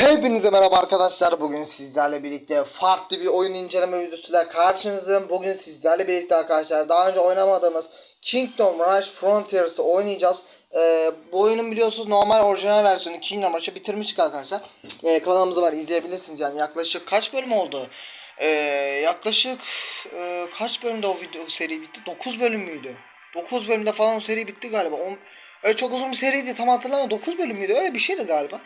Hepinize merhaba arkadaşlar. Bugün sizlerle birlikte farklı bir oyun inceleme videosuyla karşınızdayım. Bugün sizlerle birlikte arkadaşlar daha önce oynamadığımız Kingdom Rush Frontiers'ı oynayacağız. Ee, bu oyunun biliyorsunuz normal orijinal versiyonu Kingdom Rush'ı bitirmiştik arkadaşlar. Ee, kanalımızda var izleyebilirsiniz yani yaklaşık kaç bölüm oldu? Ee, yaklaşık e, kaç bölümde o video seri bitti? 9 bölüm müydü? 9 bölümde falan o seri bitti galiba. On, öyle çok uzun bir seriydi tam hatırlamıyorum. 9 bölüm müydü? Öyle bir şeydi galiba.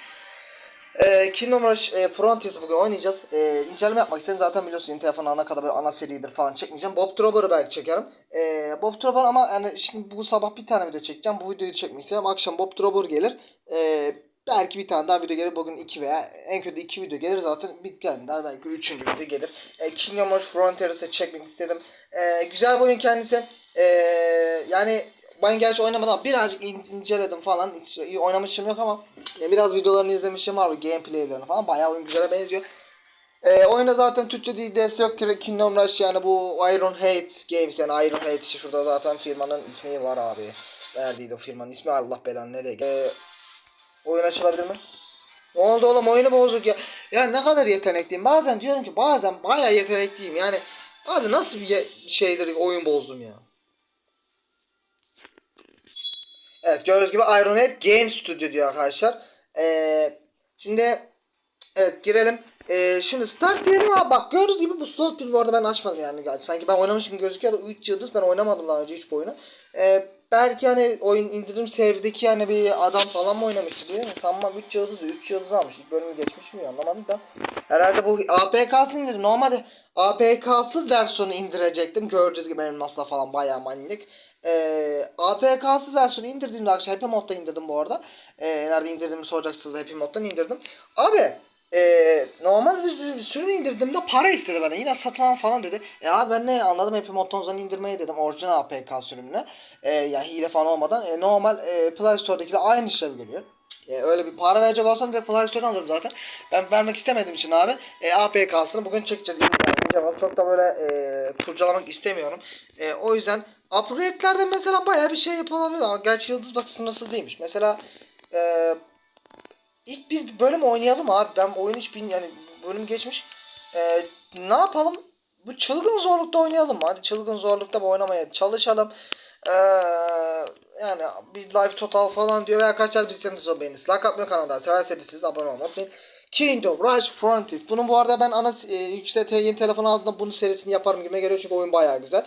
Ee, Kingdom Rush e, Frontiers bugün oynayacağız. Ee, inceleme yapmak istedim. Zaten biliyorsun telefon ana kadar böyle ana seridir falan çekmeyeceğim. Bob Dropper'ı belki çekerim. Ee, Bob Dropper ama yani şimdi bu sabah bir tane video çekeceğim. Bu videoyu çekmek istedim. Akşam Bob Dropper gelir. Ee, belki bir tane daha video gelir. Bugün iki veya en kötü iki video gelir. Zaten bir tane daha belki üçüncü video gelir. Ee, Kingdom Rush Frontiers'ı çekmek istedim. Ee, güzel bir oyun kendisi. Ee, yani ben gerçi oynamadım ama birazcık in- inceledim falan. Hiç oynamışım yok ama ya biraz videolarını izlemişim var. Gameplaylerini falan. Bayağı oyun güzele benziyor. Ee, oyunda zaten Türkçe ders yok ki Kingdom Rush yani bu Iron Hate Games yani Iron Hate işte şurada zaten firmanın ismi var abi. Verdiydi o firmanın ismi Allah belanı nereye. Ee, oyun açılabilir mi? Ne oldu oğlum oyunu bozuk ya. Ya ne kadar yetenekliyim. Bazen diyorum ki bazen bayağı yetenekliyim yani. Abi nasıl bir şeydir oyun bozdum ya. Evet gördüğünüz gibi Ironhead Game Studio diyor arkadaşlar. Ee, şimdi evet girelim. Ee, şimdi start diyelim abi bak gördüğünüz gibi bu slot bir bu arada ben açmadım yani. Sanki ben oynamışım gözüküyor da 3 yıldız ben oynamadım daha önce hiç bu oyunu. Ee, belki hani oyun indirim sevdeki hani bir adam falan mı oynamıştı diye. Sanmam 3 yıldız 3 yıldız almış. İlk bölümü geçmiş mi anlamadım da. Herhalde bu APK'sı indir. Normalde APK'sız versiyonu indirecektim. Gördüğünüz gibi elmasla falan bayağı manyak. Ee, APK'sız versiyonu indirdiğimde akşam Happy Mod'da indirdim bu arada. Ee, nerede indirdiğimi soracaksınız Happy Mod'dan indirdim. Abi ee, normal bir sürümü indirdiğimde para istedi bana. Yine satın al falan dedi. E abi ben ne anladım Happy Mod'dan sonra indirmeyi dedim. Orijinal APK sürümüne. Ee, yani hile falan olmadan. E, normal e, Play Store'dakiyle aynı işlevi görüyor. E, öyle bir para verecek olsam direkt Play Store'dan alırım zaten. Ben vermek istemediğim için abi e, APK'sını bugün çekeceğiz. Yani, çok da böyle e, kurcalamak istemiyorum. E, o yüzden upgrade'lerde mesela bayağı bir şey yapılabilir ama gerçi yıldız bak sınırsız değilmiş. Mesela e, ilk biz bir bölüm oynayalım abi. Ben oyun hiç bin yani bölüm geçmiş. E, ne yapalım? Bu çılgın zorlukta oynayalım. Hadi çılgın zorlukta bir oynamaya çalışalım. Ee, yani bir live total falan diyor veya kaçar düşseniz o beğeniniz. Like atmayı kanalda severseniz abone olmayı unutmayın. Kingdom Rush Frontiers. Bunun bu arada ben ana e, yüksek yeni telefon aldığımda bunun serisini yaparım gibi geliyor çünkü oyun bayağı güzel.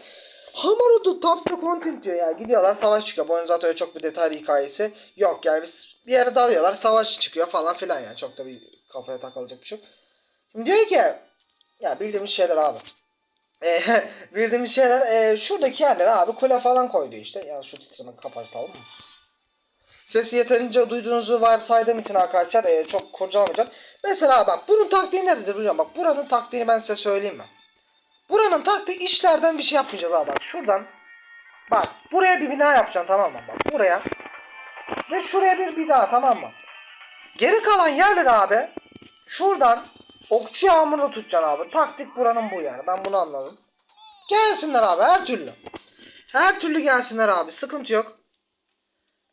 Hamarudu the content diyor ya. Gidiyorlar savaş çıkıyor. Bu oyunun zaten öyle çok bir detaylı hikayesi yok. Yani bir yere dalıyorlar savaş çıkıyor falan filan yani. Çok da bir kafaya takılacak bir şey yok. Şimdi diyor ki ya bildiğimiz şeyler abi. E, bildiğimiz şeyler e, şuradaki yerlere abi kule falan koydu işte. Yani şu titreme kapatalım mı? Sesi yeterince duyduğunuzu varsaydığım için arkadaşlar e, çok kurcalamayacağım. Mesela bak bunun taktiği nedir biliyorum. Bak buranın taktiğini ben size söyleyeyim mi? Buranın taktiği işlerden bir şey yapmayacağız abi bak. Şuradan bak buraya bir bina yapacaksın tamam mı? Bak buraya ve şuraya bir bina tamam mı? Geri kalan yerleri abi şuradan okçu yağmurda tutacaksın abi. Taktik buranın bu yani. Ben bunu anladım. Gelsinler abi her türlü. Her türlü gelsinler abi. Sıkıntı yok.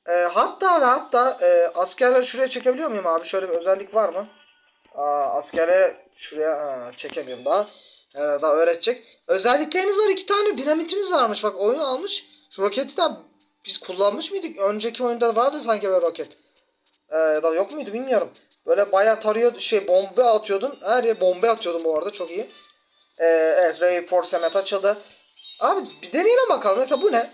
Ee, hatta ve hatta e, askerleri şuraya çekebiliyor muyum abi? Şöyle bir özellik var mı? Aa, askerleri şuraya ha, çekemiyorum daha. Herhalde öğretecek. Özelliklerimiz var. iki tane dinamitimiz varmış. Bak oyunu almış. Şu roketi de biz kullanmış mıydık? Önceki oyunda vardı sanki böyle roket. Ee, da yok muydu bilmiyorum. Böyle bayağı tarıyor şey bomba atıyordun. Her yer bomba atıyordun bu arada çok iyi. Ee, evet Reinforcement açıldı. Abi bir deneyelim bakalım. Mesela bu ne?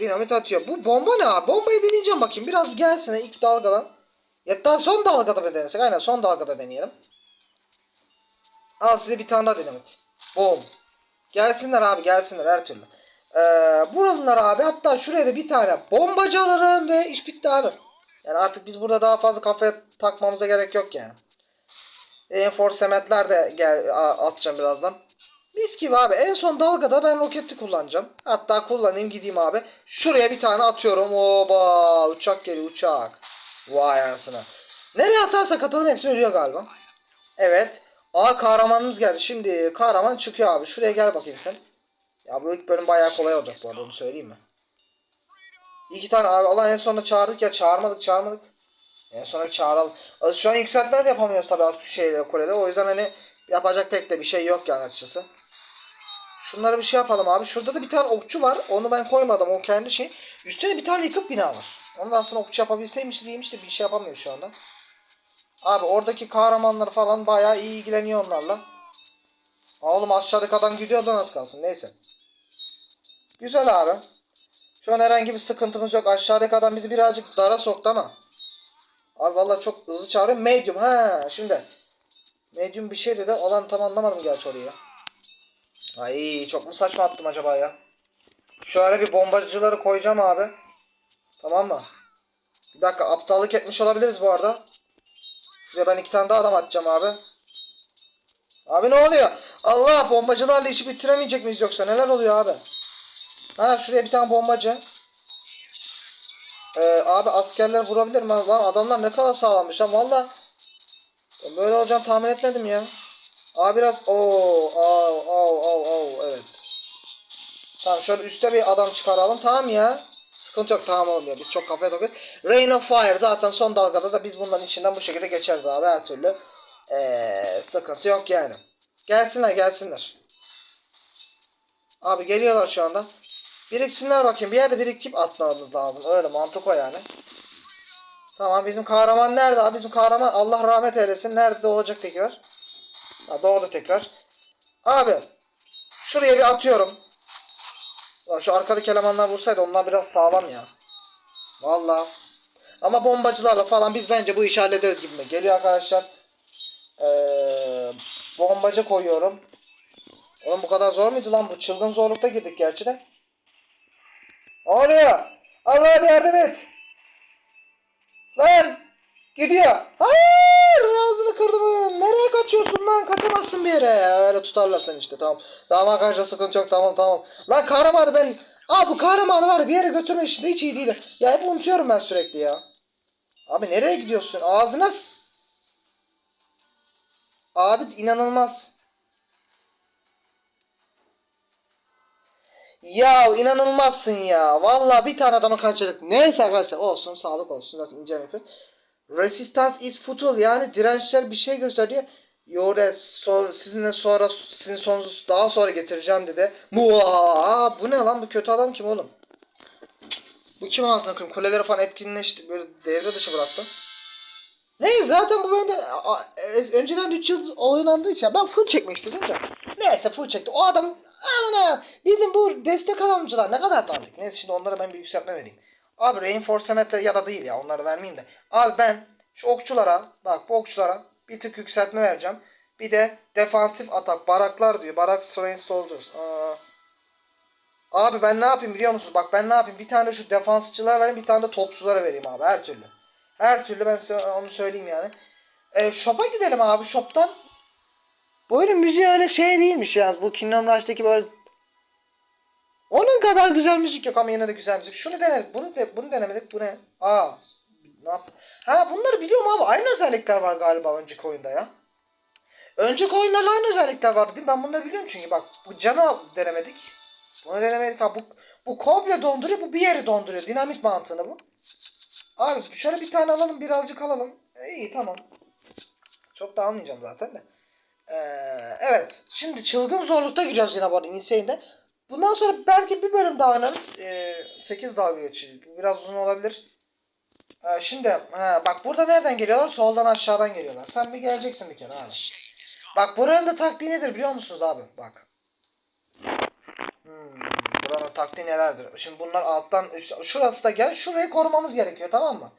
Dinamit atıyor. Bu bomba ne abi? Bombayı deneyeceğim bakayım. Biraz gelsin ilk dalgadan. Ya daha son dalgada mı denesek? Aynen son dalgada deneyelim. Al size bir tane daha dinamit. Boom. Gelsinler abi gelsinler her türlü. Ee, buralar abi hatta şuraya da bir tane bombacı alırım ve iş bitti abi. Yani artık biz burada daha fazla kafaya takmamıza gerek yok yani. Enforcement'ler de gel atacağım birazdan. Mis gibi abi. En son dalgada ben roketi kullanacağım. Hatta kullanayım gideyim abi. Şuraya bir tane atıyorum. Oba uçak geliyor uçak. Vay anasını. Nereye atarsak atalım hepsi ölüyor galiba. Evet. Aa kahramanımız geldi. Şimdi kahraman çıkıyor abi. Şuraya gel bakayım sen. Ya bu ilk bölüm bayağı kolay olacak bu arada onu söyleyeyim mi? İki tane abi Allah en sonunda çağırdık ya çağırmadık çağırmadık. En sonra bir çağıralım. Az- Şu an yükseltme de yapamıyoruz tabii az şeyleri kulede. O yüzden hani yapacak pek de bir şey yok yani açıkçası. Şunları bir şey yapalım abi. Şurada da bir tane okçu var. Onu ben koymadım. O kendi şey. Üstte de bir tane yıkık bina var. Onu da aslında okçu yapabilseymiş diyeymiş de bir şey yapamıyor şu anda. Abi oradaki kahramanlar falan bayağı iyi ilgileniyor onlarla. Oğlum aşağıdaki adam gidiyor da nasıl kalsın. Neyse. Güzel abi. Şu an herhangi bir sıkıntımız yok. Aşağıdaki adam bizi birazcık dara soktu ama. Abi vallahi çok hızlı çağırıyor. Medium ha şimdi. Medium bir şey dedi. Olan tam anlamadım gerçi oraya. Ay çok mu saçma attım acaba ya? Şöyle bir bombacıları koyacağım abi. Tamam mı? Bir dakika aptallık etmiş olabiliriz bu arada. Şuraya ben iki tane daha adam atacağım abi. Abi ne oluyor? Allah bombacılarla işi bitiremeyecek miyiz yoksa neler oluyor abi? Ha şuraya bir tane bombacı. Ee, abi askerler vurabilir mi? Lan adamlar ne kadar sağlammış lan valla. Böyle olacağını tahmin etmedim ya. Abi biraz oo au au au au evet. Tamam şöyle üstte bir adam çıkaralım tamam ya. Sıkıntı yok tamam olmuyor. Biz çok kafaya takıyoruz. Rain of Fire zaten son dalgada da biz bunların içinden bu şekilde geçeriz abi her türlü. Ee, sıkıntı yok yani. Gelsinler gelsinler. Abi geliyorlar şu anda. Biriksinler bakayım. Bir yerde birikip atmamız lazım. Öyle mantık o yani. Tamam bizim kahraman nerede abi? Bizim kahraman Allah rahmet eylesin. Nerede de olacak tekrar? Ha, doğdu tekrar. Abi şuraya bir atıyorum. Lan şu arkadaki elemanlar vursaydı onlar biraz sağlam ya. Vallahi. Ama bombacılarla falan biz bence bu işi hallederiz gibi. Geliyor arkadaşlar. Ee, bombacı koyuyorum. Oğlum bu kadar zor muydu lan bu? Çılgın zorlukta girdik gerçi de. Ne oluyor? Allah'ım yardım et. Lan. Gidiyor. Hayır ağzını kırdım. Nereye kaçıyorsun lan? Kaçamazsın bir yere. Öyle tutarlar seni işte tamam. Tamam arkadaşlar sıkıntı yok tamam tamam. Lan kahramanı ben... Aa bu kahramanı var bir yere götürme işinde hiç iyi değil. Ya hep unutuyorum ben sürekli ya. Abi nereye gidiyorsun? Ağzına... Abi inanılmaz. Ya inanılmazsın ya. Vallahi bir tane adamı kaçırdık. Neyse arkadaşlar olsun sağlık olsun zaten inceleme yapıyoruz. Resistance is futile yani dirençler bir şey gösteriyor. Yore son, sizinle sonra sizin sonunuzu daha sonra getireceğim dedi. Muaa, bu ne lan bu kötü adam kim oğlum? Bu kim ağzına kırım? Kuleleri falan etkinleşti. Böyle devre dışı bıraktı. Neyse zaten bu bölümde a- e, önceden 3 yıldız oynandığı için ben full çekmek istedim de. Neyse full çekti. O adam aman bizim bu destek adamcılar ne kadar dandik. Neyse şimdi onlara ben bir yükseltme vereyim. Abi reinforcement de ya da değil ya onları vermeyeyim de. Abi ben şu okçulara bak bu okçulara bir tık yükseltme vereceğim. Bir de defansif atak baraklar diyor. Barak strength soldiers. Aa. Abi ben ne yapayım biliyor musunuz? Bak ben ne yapayım? Bir tane şu defansçılara vereyim, bir tane de topçulara vereyim abi her türlü. Her türlü ben size onu söyleyeyim yani. E, shop'a gidelim abi shop'tan. Bu oyunun müziği öyle şey değilmiş yalnız. Bu Kingdom Rush'taki böyle onun kadar güzel müzik yok ama yine de güzel müzik. Şunu denedik. Bunu de, bunu denemedik. Bu ne? Aa. Ne yap? Ha bunları biliyorum abi. Aynı özellikler var galiba önceki oyunda ya. Önceki oyunlarla aynı özellikler vardı değil mi? Ben bunları biliyorum çünkü bak. Bu cana denemedik. Bunu denemedik abi. Bu, bu komple donduruyor. Bu bir yeri donduruyor. Dinamit mantığını bu. Abi şöyle bir tane alalım. Birazcık alalım. E, iyi tamam. Çok da almayacağım zaten de. Ee, evet. Şimdi çılgın zorlukta giriyoruz yine bu arada Insane'de. Bundan sonra belki bir bölüm daha oynarız. Ee, 8 dalga geçiyor. Biraz uzun olabilir. Ee, şimdi ha, bak burada nereden geliyorlar? Soldan aşağıdan geliyorlar. Sen bir geleceksin bir kere abi. Bak buranın da taktiği nedir biliyor musunuz abi? Bak. Hmm, buranın taktiği nelerdir? Şimdi bunlar alttan üst, şurası da gel. Şurayı korumamız gerekiyor tamam mı?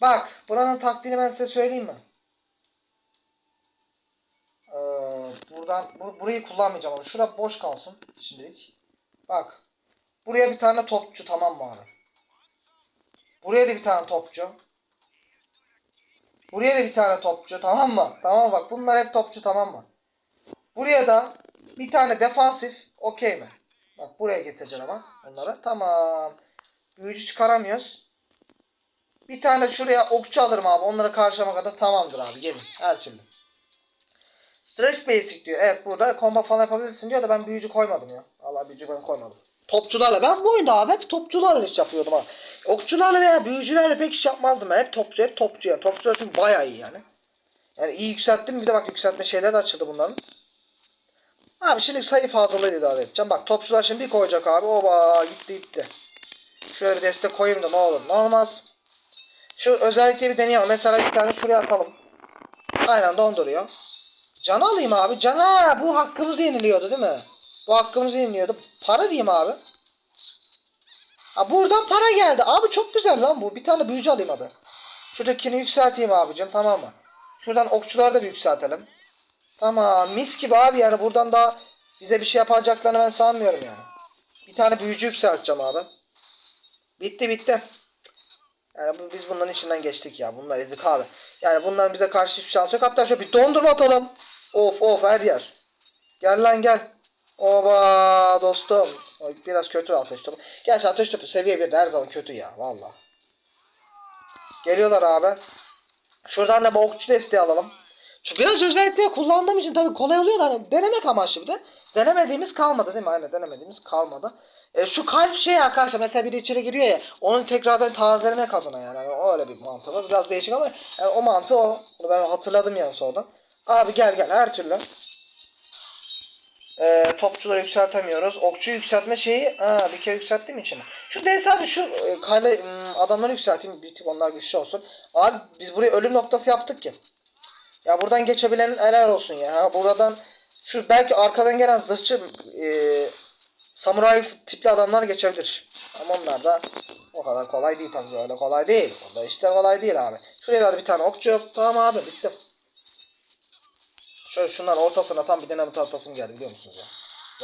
Bak buranın taktiğini ben size söyleyeyim mi? Buradan bu, burayı kullanmayacağım ama şura boş kalsın şimdilik. Bak. Buraya bir tane topçu tamam mı abi? Buraya da bir tane topçu. Buraya da bir tane topçu tamam mı? Tamam bak bunlar hep topçu tamam mı? Buraya da bir tane defansif okey mi? Bak buraya getireceğim ama onları. Tamam. Büyücü çıkaramıyoruz. Bir tane şuraya okçu alırım abi. Onlara karşılama kadar tamamdır abi. Gelin her türlü. Stretch basic diyor. Evet burada combo falan yapabilirsin diyor da ben büyücü koymadım ya. Allah büyücü ben koymadım. Topçularla. Ben bu oyunda abi hep topçularla iş yapıyordum ha. Okçularla veya büyücülerle pek iş yapmazdım ben. Hep topçu, hep topçu yani. Topçular çünkü bayağı iyi yani. Yani iyi yükselttim. Bir de bak yükseltme şeyler de açıldı bunların. Abi şimdi sayı fazlalığıyla idare edeceğim. Bak topçular şimdi bir koyacak abi. Oba gitti gitti. Şöyle bir destek koyayım da ne olur ne olmaz. Şu özellikle bir deneyeyim. Mesela bir tane şuraya atalım. Aynen donduruyor. Canı alayım abi. Can ha bu hakkımız yeniliyordu değil mi? Bu hakkımız yeniliyordu. Para diyeyim abi. Ha buradan para geldi. Abi çok güzel lan bu. Bir tane büyücü alayım hadi. Şuradakini yükselteyim abicim tamam mı? Şuradan okçuları da bir yükseltelim. Tamam mis gibi abi yani buradan da bize bir şey yapacaklarını ben sanmıyorum yani. Bir tane büyücü yükselteceğim abi. Bitti bitti. Yani bu, biz bunların içinden geçtik ya. Bunlar ezik abi. Yani bunların bize karşı hiçbir şansı yok. Hatta şöyle bir dondurma atalım. Of of her yer. Gel lan gel. Oba dostum. Biraz kötü ateş topu. Gerçi ateş topu seviye 1 her zaman kötü ya. Valla. Geliyorlar abi. Şuradan da bir okçu desteği alalım. Şu biraz özellikle kullandığım için tabii kolay oluyor da hani denemek amaçlı bir de. Denemediğimiz kalmadı değil mi? Aynen denemediğimiz kalmadı. E, şu kalp şey arkadaşlar mesela biri içeri giriyor ya onu tekrardan tazelemek adına yani. yani öyle bir mantığı var. Biraz değişik ama yani o mantığı o. Bunu ben hatırladım yani sonradan. Abi gel gel her türlü. E, topçuları yükseltemiyoruz. Okçu yükseltme şeyi ha, bir kere yükselttim içine. Şu değil sadece şu e, kale adamları yükselteyim. Bir tık onlar güçlü olsun. Abi biz buraya ölüm noktası yaptık ki. Ya buradan geçebilen helal olsun ya. Ha, buradan şu belki arkadan gelen zırhçı e, samuray tipli adamlar geçebilir. Ama onlar da o kadar kolay değil tabii öyle kolay değil. Onda işte kolay değil abi. Şuraya da bir tane okçu yok. Tamam abi bitti. Şöyle şunların ortasına tam bir dinamit atlasım geldi biliyor musunuz ya?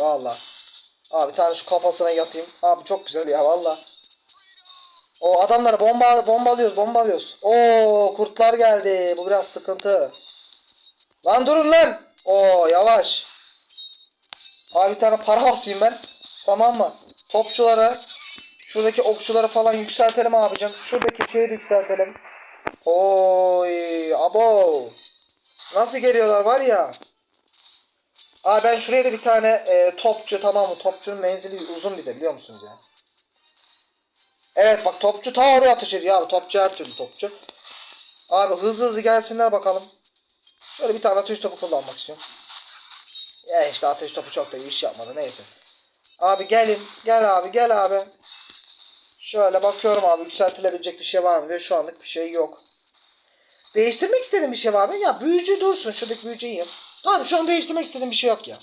Valla. Abi bir tane şu kafasına yatayım. Abi çok güzel ya valla. O adamları bomba bombalıyoruz bombalıyoruz. Oo kurtlar geldi. Bu biraz sıkıntı. Lan durun lan. Oo yavaş. Abi bir tane para basayım ben. Tamam mı? Topçulara şuradaki okçuları falan yükseltelim abicim. Şuradaki şeyi yükseltelim. Oy abo. Nasıl geliyorlar var ya. Abi ben şuraya da bir tane e, topçu tamam mı? Topçunun menzili uzun bir de biliyor musunuz ya? Evet bak topçu ta oraya ateş ediyor abi. Topçu her türlü topçu. Abi hızlı hızlı gelsinler bakalım. Şöyle bir tane ateş topu kullanmak istiyorum. Ya işte ateş topu çok da iş yapmadı neyse. Abi gelin. Gel abi gel abi. Şöyle bakıyorum abi yükseltilebilecek bir şey var mı diye şu anlık bir şey yok. Değiştirmek istediğim bir şey var mı? Ya büyücü dursun. Şuradaki büyücüyü yiyeyim. Tamam şu an değiştirmek istediğim bir şey yok ya.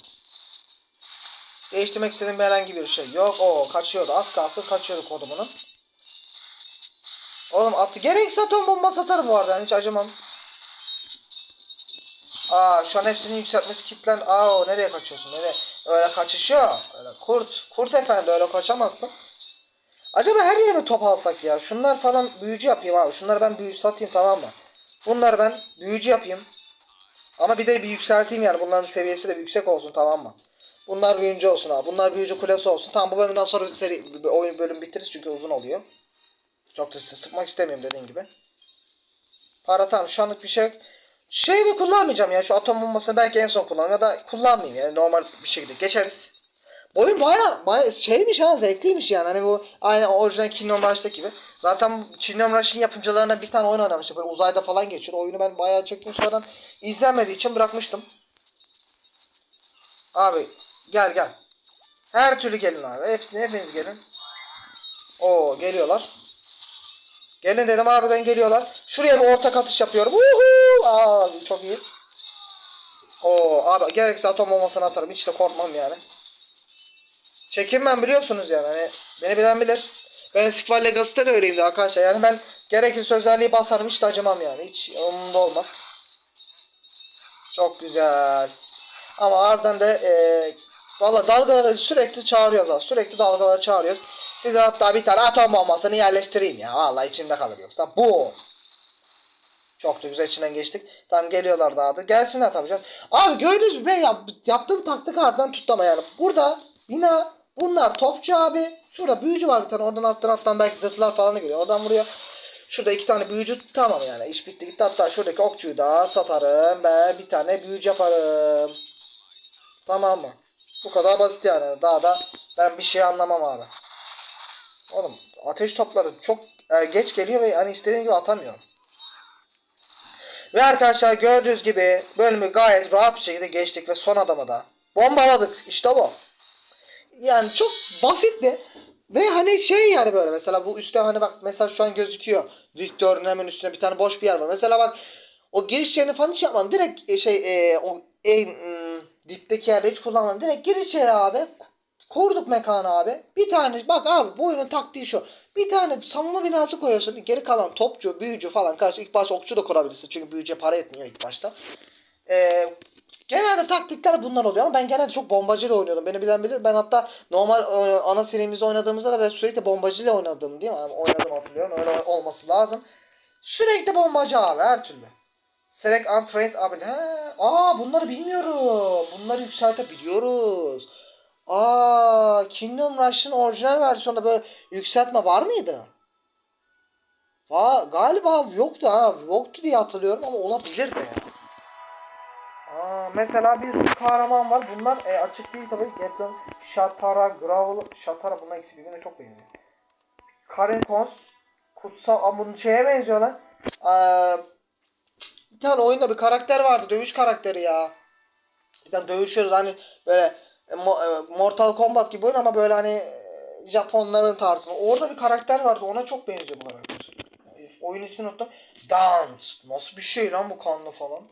Değiştirmek istediğim herhangi bir şey yok. O kaçıyordu. Az kalsın kaçıyordu kodumunun. Oğlum attı. Gerekse atom bomba satarım bu arada. Yani hiç acımam. Aa şu an hepsinin yükseltmesi kilitlen. Aa o nereye kaçıyorsun? Nereye? Öyle kaçışıyor. Öyle kurt. Kurt efendi öyle kaçamazsın. Acaba her yere mi top alsak ya? Şunlar falan büyücü yapayım abi. Şunları ben büyücü satayım tamam mı? Bunları ben büyücü yapayım. Ama bir de bir yükselteyim yani. Bunların seviyesi de yüksek olsun tamam mı? Bunlar büyücü olsun abi. Bunlar büyücü kulesi olsun. Tamam bu bölümden sonra seri oyun bölüm bitiririz çünkü uzun oluyor. Çok da sizi sıkmak istemiyorum dediğim gibi. Para tamam şu anlık bir şey. Şey de kullanmayacağım ya şu atom bombasını belki en son kullanırım ya da kullanmayayım yani normal bir şekilde geçeriz. Oyun baya, baya şeymiş ha zevkliymiş yani hani bu aynı orijinal Kingdom Rush'taki gibi. Zaten Kingdom Rush'ın yapımcılarına bir tane oyun oynamıştım böyle uzayda falan geçiyor. Oyunu ben bayağı çektim sonradan izlenmediği için bırakmıştım. Abi gel gel. Her türlü gelin abi. Hepsini hepiniz gelin. Oo geliyorlar. Gelin dedim harbiden geliyorlar. Şuraya bir ortak atış yapıyorum. Uhu! Aa çok iyi. Oo abi gerekirse atom bombasını atarım. Hiç de korkmam yani. Çekinmem biliyorsunuz yani. Hani beni bilen bilir. Ben Squall Legacy'de de öyleyimdi arkadaşlar. Yani ben gerekirse özelliği basarım hiç de acımam yani. Hiç umurumda olmaz. Çok güzel. Ama ardından da e, valla dalgaları sürekli çağırıyoruz abi. Sürekli dalgaları çağırıyoruz. Size hatta bir tane atom bombasını yerleştireyim ya. Valla içimde kalır yoksa. Bu. Çok da güzel içinden geçtik. Tam geliyorlar daha da. Gelsinler tabii canım. Abi gördünüz mü? Ben yap, yaptığım taktik ardından tutlama yani. Burada bina bunlar topçu abi. Şurada büyücü var bir tane. Oradan alttan alttan belki zırhlar falan da geliyor. Oradan vuruyor. Şurada iki tane büyücü tamam yani. iş bitti gitti. Hatta şuradaki okçuyu da satarım. Ben bir tane büyücü yaparım. Tamam mı? Bu kadar basit yani. Daha da Ben bir şey anlamam abi. Oğlum ateş topları çok e, geç geliyor ve hani istediğim gibi atamıyorum. Ve arkadaşlar gördüğünüz gibi bölümü gayet rahat bir şekilde geçtik ve son adamı da bombaladık. İşte bu. Yani çok basitti. Ve hani şey yani böyle mesela bu üstte hani bak mesela şu an gözüküyor. Victor'un hemen üstüne bir tane boş bir yer var. Mesela bak o giriş yerini falan hiç yapmadım. Direkt e, şey e, o en ım, dipteki yerde hiç kullanmadım. Direkt giriş yeri abi. Kurduk mekanı abi. Bir tane bak abi bu oyunun taktiği şu. Bir tane savunma binası koyuyorsun. Geri kalan topçu, büyücü falan karşı ilk başta okçu da kurabilirsin. Çünkü büyücüye para etmiyor ilk başta. Ee, genelde taktikler bunlar oluyor ama ben genelde çok bombacıyla oynuyordum. Beni bilen bilir. Ben hatta normal e, ana serimizde oynadığımızda da ben sürekli bombacıyla oynadım değil mi? Yani oynadım hatırlıyorum. Öyle olması lazım. Sürekli bombacı abi her türlü. Select Untrained abi. Ha, aa bunları bilmiyorum. Bunları yükseltebiliyoruz. Aa Kingdom Rush'ın orijinal versiyonunda böyle yükseltme var mıydı? Va galiba yoktu ha. Yoktu diye hatırlıyorum ama olabilir de. Aa, mesela bir sürü kahraman var. Bunlar e, açık değil tabii. Getton, Shatara, Gravel, Shatara bunlar ikisi birbirine çok benziyor. Karin Kons, Kutsal, Aa, bunun şeye benziyor lan. Aa, bir tane oyunda bir karakter vardı. Dövüş karakteri ya. Bir tane dövüşüyoruz hani böyle e, e, Mortal Kombat gibi oyun ama böyle hani e, Japonların tarzında. Orada bir karakter vardı. Ona çok benziyor bu karakter. Oyun ismini unuttum. Dance. Nasıl bir şey lan bu kanlı falan.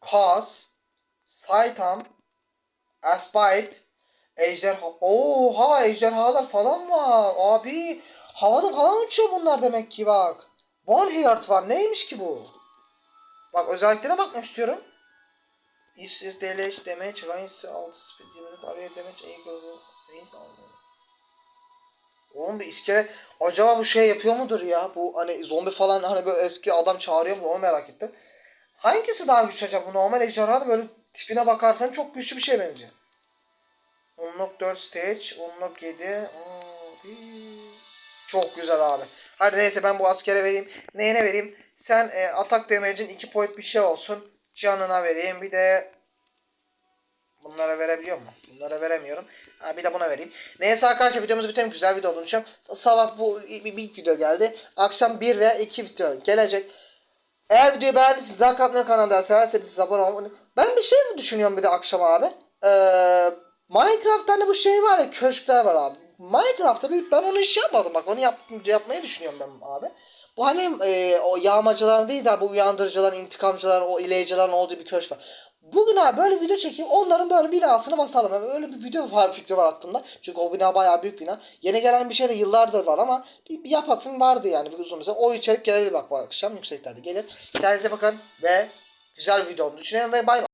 Kaz. Saitam. Aspite. Ejderha. Oha ejderhalar falan var. Abi havada falan uçuyor bunlar demek ki bak. Bonheart var. Neymiş ki bu? Bak özelliklerine bakmak istiyorum. İşsiz DLH damage, range 6 speed 20 araya damage equal range almıyor. Oğlum bir iskele acaba bu şey yapıyor mudur ya? Bu hani zombi falan hani böyle eski adam çağırıyor mu onu merak ettim. Hangisi daha güçlü acaba? Bu normal ejderha da böyle tipine bakarsan çok güçlü bir şey bence. Unlock 4 stage, unlock 7. Abi. Çok güzel abi. Hadi neyse ben bu askere vereyim. Neyine vereyim? Sen e, atak damage'in 2 point bir şey olsun. Canına vereyim. Bir de bunlara verebiliyor mu? Bunlara veremiyorum. Ha, bir de buna vereyim. Neyse arkadaşlar videomuzu bitirelim. Güzel video olduğunu düşünüyorum. Sabah bu bir, bir video geldi. Akşam 1 veya 2 video gelecek. Eğer videoyu beğendiyseniz like atmayı kanalda severseniz abone olmayı. Ben bir şey mi düşünüyorum bir de akşam abi? Ee, Minecraft'ta hani bu şey var ya köşkler var abi. Minecraft'ta ben onu hiç yapmadım bak onu yap, yapmayı düşünüyorum ben abi. Bu hani e, o yağmacıların değil de bu uyandırıcıların, intikamcıların, o ileyicilerin olduğu bir köşk var. Bugün abi böyle video çekeyim. Onların böyle binasını basalım. Yani öyle bir video var fikri var aklımda. Çünkü o bina bayağı büyük bina. Yeni gelen bir şey de yıllardır var ama bir, bir yapasım vardı yani bir uzun süre. O içerik gelir bak bu akşam yükseklerde gelir. Kendinize bakın ve güzel bir video olduğunu düşünüyorum ve bay bay.